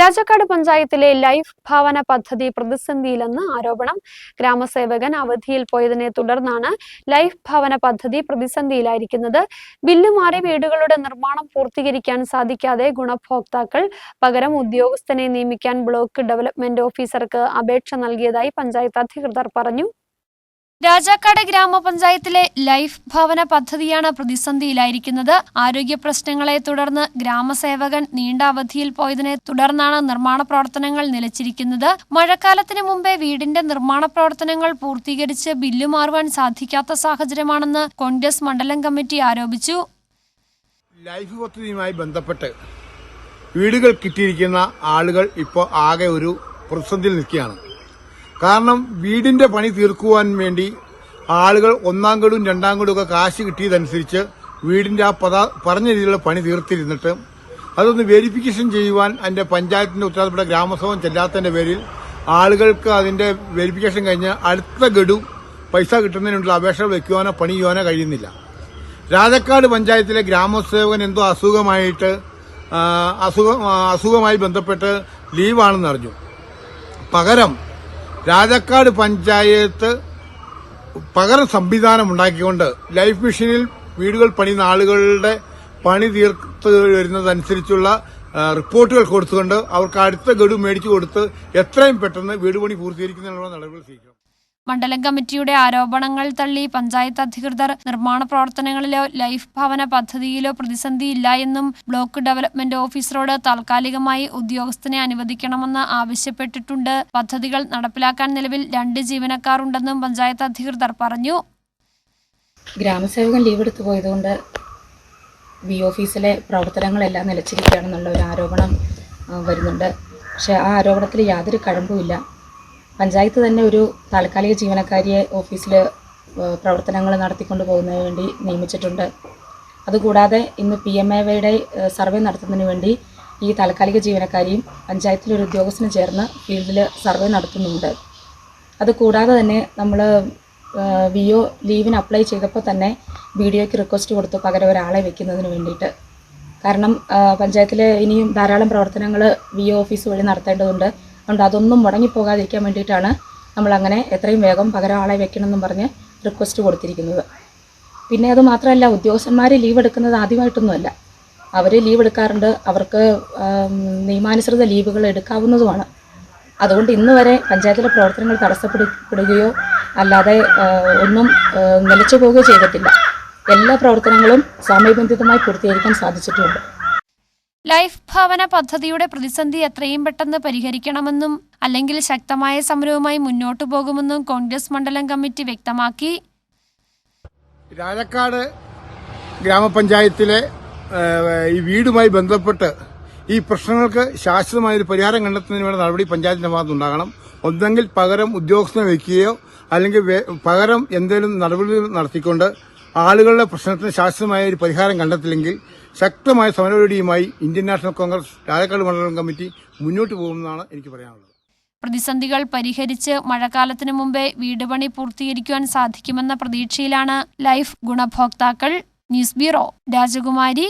രാജാക്കാട് പഞ്ചായത്തിലെ ലൈഫ് ഭവന പദ്ധതി പ്രതിസന്ധിയിലെന്ന് ആരോപണം. ഗ്രാമസേവകൻ അവധിയിൽ പോയതിനെ തുടർന്നാണ് ലൈഫ് ഭവന പദ്ധതി പ്രതിസന്ധിയിലായിരിക്കുന്നത്. ബില്ല് മാറി വീടുകളുടെ നിർമ്മാണം പൂർത്തീകരിക്കാൻ സാധിക്കാതെ ഗുണഭോക്താക്കൾ പകരം ഉദ്യോഗസ്ഥനെ നിയമിക്കാൻ ബ്ലോക്ക് ഡെവലപ്മെന്റ് ഓഫീസർക്ക് അപേക്ഷ നൽകിയതായി പഞ്ചായത്ത് അധികൃതർ പറഞ്ഞു. രാജാക്കാട് ഗ്രാമപഞ്ചായത്തിലെ ലൈഫ് ഭവന പദ്ധതിയാണ് പ്രതിസന്ധിയിലായിരിക്കുന്നത്. ആരോഗ്യ പ്രശ്നങ്ങളെ തുടർന്ന് ഗ്രാമസേവകൻ നീണ്ട അവധിയിൽ പോയതിനെ തുടർന്നാണ് നിർമ്മാണ പ്രവർത്തനങ്ങൾ നിലച്ചിരിക്കുന്നത്. മഴക്കാലത്തിന് മുമ്പേ വീടിന്റെ നിർമ്മാണ പ്രവർത്തനങ്ങൾ പൂർത്തീകരിച്ച് ബില്ല് മാറുവാൻ സാധിക്കാത്ത സാഹചര്യമാണെന്ന് കോൺഗ്രസ് മണ്ഡലം കമ്മിറ്റി ആരോപിച്ചു. ലൈഫ് പദ്ധതിയുമായി ബന്ധപ്പെട്ട് വീടുകൾ കിട്ടിയിരിക്കുന്ന ആളുകൾ ഇപ്പോൾ ആകെ ഒരു പ്രതിസന്ധിയിൽ നിൽക്കുകയാണ്. കാരണം വീടിന്റെ പണി തീർക്കുവാൻ വേണ്ടി ആളുകൾ ഒന്നാം ഗഡും രണ്ടാം ഗഡും ഒക്കെ കാശ് കിട്ടിയതനുസരിച്ച് വീടിന്റെ ആ പദ പറഞ്ഞ രീതിയിലുള്ള പണി തീർത്തിരുന്നിട്ട് അതൊന്ന് വെരിഫിക്കേഷൻ ചെയ്യുവാൻ അതിന്റെ പഞ്ചായത്തിന്റെ ഉത്തരവാദിത്തപ്പെട്ട ഗ്രാമസഭ ചെല്ലാത്തതിന്റെ പേരിൽ ആളുകൾക്ക് അതിന്റെ വെരിഫിക്കേഷൻ കഴിഞ്ഞ് അടുത്ത ഗഡു പൈസ കിട്ടുന്നതിനുള്ള അപേക്ഷ വയ്ക്കുവാനോ പണി ചെയ്യുവാനോ കഴിയുന്നില്ല. രാജക്കാട് പഞ്ചായത്തിലെ ഗ്രാമസേവകൻ എന്തോ അസുഖമായിട്ട് അസുഖ അസുഖമായി ബന്ധപ്പെട്ട് ലീവാണെന്ന് അറിഞ്ഞു. പകരം രാജക്കാട് പഞ്ചായത്ത് പകര സംവിധാനം ഉണ്ടാക്കിക്കൊണ്ട് ലൈഫ് മിഷനിൽ വീടുകൾ പണിയുന്ന ആളുകളുടെ പണി തീർത്ത് വരുന്നതനുസരിച്ചുള്ള റിപ്പോർട്ടുകൾ കൊടുത്തുകൊണ്ട് അവർക്ക് അടുത്ത ഗഡു മേടിച്ചു കൊടുത്ത് എത്രയും പെട്ടെന്ന് വീട് പണി പൂർത്തീകരിക്കുന്നതിനുള്ള നടപടികൾ സ്വീകരിക്കണം. മണ്ഡലം കമ്മിറ്റിയുടെ ആരോപണങ്ങൾ തള്ളി പഞ്ചായത്ത് അധികൃതർ നിർമ്മാണ പ്രവർത്തനങ്ങളിലോ ലൈഫ് ഭവന പദ്ധതിയിലോ പ്രതിസന്ധിയില്ല എന്നും ബ്ലോക്ക് ഡെവലപ്മെന്റ് ഓഫീസറോട് താൽക്കാലികമായി ഉദ്യോഗസ്ഥനെ അനുവദിക്കണമെന്ന് ആവശ്യപ്പെട്ടിട്ടുണ്ട്. പദ്ധതികൾ നടപ്പിലാക്കാൻ നിലവിൽ രണ്ട് ജീവനക്കാരുണ്ടെന്നും പഞ്ചായത്ത് അധികൃതർ പറഞ്ഞു. ഗ്രാമസേവകൻ ലീവ് എടുത്തു പോയതുകൊണ്ട് ബി ഓഫീസിലെ പ്രവർത്തനങ്ങളെല്ലാം നിലച്ചിരിക്കുകയാണെന്നുള്ള ഒരു ആരോപണം വരുന്നുണ്ട്. പക്ഷേ ആ ആരോപണത്തിൽ യാതൊരു കഴമ്പുമില്ല. പഞ്ചായത്ത് തന്നെ ഒരു താൽക്കാലിക ജീവനക്കാരിയെ ഓഫീസിൽ പ്രവർത്തനങ്ങൾ നടത്തിക്കൊണ്ട് പോകുന്നതിന് വേണ്ടി നിയമിച്ചിട്ടുണ്ട്. അതുകൂടാതെ ഇന്ന് പി എം എ വൈയുടെ സർവേ നടത്തുന്നതിന് വേണ്ടി ഈ താൽക്കാലിക ജീവനക്കാരിയും പഞ്ചായത്തിലെ ഒരു ഉദ്യോഗസ്ഥനും ചേർന്ന് ഫീൽഡിൽ സർവേ നടത്തുന്നുണ്ട്. അതുകൂടാതെ തന്നെ നമ്മൾ വി ഒ ലീവിന് അപ്ലൈ ചെയ്തപ്പോൾ തന്നെ ബി ഡി ഒക്ക് റിക്വസ്റ്റ് കൊടുത്തു പകരം ഒരാളെ വെക്കുന്നതിന് വേണ്ടിയിട്ട്. കാരണം പഞ്ചായത്തിലെ ഇനിയും ധാരാളം പ്രവർത്തനങ്ങൾ വി ഒ ഓഫീസ് വഴി നടത്തേണ്ടതുണ്ട്. അതുകൊണ്ട് അതൊന്നും മുടങ്ങിപ്പോകാതിരിക്കാൻ വേണ്ടിയിട്ടാണ് നമ്മളങ്ങനെ എത്രയും വേഗം പകരം ആളെ വെക്കണമെന്നും പറഞ്ഞ് റിക്വസ്റ്റ് കൊടുത്തിരിക്കുന്നത്. പിന്നെ അത് മാത്രമല്ല ഉദ്യോഗസ്ഥന്മാർ ലീവ് എടുക്കുന്നത് ആദ്യമായിട്ടൊന്നുമല്ല. അവർ ലീവ് എടുക്കാറുണ്ട്. അവർക്ക് നിയമാനുസൃത ലീവുകൾ എടുക്കാവുന്നതുമാണ്. അതുകൊണ്ട് ഇന്ന് വരെ പഞ്ചായത്തിലെ പ്രവർത്തനങ്ങൾ തടസ്സപ്പെടുകയോ അല്ലാതെ ഒന്നും നിലച്ചു പോവുകയോ ചെയ്തിട്ടില്ല. എല്ലാ പ്രവർത്തനങ്ങളും സമയബന്ധിതമായി പൂർത്തീകരിക്കാൻ സാധിച്ചിട്ടുമുണ്ട് ലൈഫ് ഭവന പദ്ധതിയുടെ പ്രതിസന്ധി എത്രയും പെട്ടെന്ന് പരിഹരിക്കണമെന്നും അല്ലെങ്കിൽ ശക്തമായ സമരവുമായി മുന്നോട്ടു പോകുമെന്നും കോൺഗ്രസ് മണ്ഡലം കമ്മിറ്റി വ്യക്തമാക്കി. രാജക്കാട് ഗ്രാമപഞ്ചായത്തിലെ ഈ വീടുമായി ബന്ധപ്പെട്ട് ഈ പ്രശ്നങ്ങൾക്ക് ശാശ്വതമായ ഒരു പരിഹാരം കണ്ടെത്തുന്നതിന് വേണ്ട നടപടി പഞ്ചായത്തിന്റെ ഭാഗത്ത് ഉണ്ടാകണം. ഒന്നെങ്കിൽ പകരം ഉദ്യോഗസ്ഥനെ വയ്ക്കുകയോ അല്ലെങ്കിൽ പകരം എന്തെങ്കിലും നടപടികൾ നടത്തിക്കൊണ്ട് ആളുകളുടെ പ്രശ്നത്തിന് ശാശ്വതമായ ഒരു പരിഹാരം കണ്ടെത്തില്ലെങ്കിൽ ശക്തമായ സമരപടിയുമായി ഇന്ത്യൻ നാഷണൽ കോൺഗ്രസ് രാജക്കാട് മണ്ഡലം കമ്മിറ്റി മുന്നോട്ട് പോകുമെന്നാണ് എനിക്ക് പറയാനുള്ളത്. പ്രതിസന്ധികൾ പരിഹരിച്ച് മഴക്കാലത്തിനു മുമ്പേ വീട് പണി പൂർത്തീകരിക്കുവാൻ സാധിക്കുമെന്ന പ്രതീക്ഷയിലാണ് ലൈഫ് ഗുണഭോക്താക്കൾ. ന്യൂസ് ബ്യൂറോ രാജകുമാരി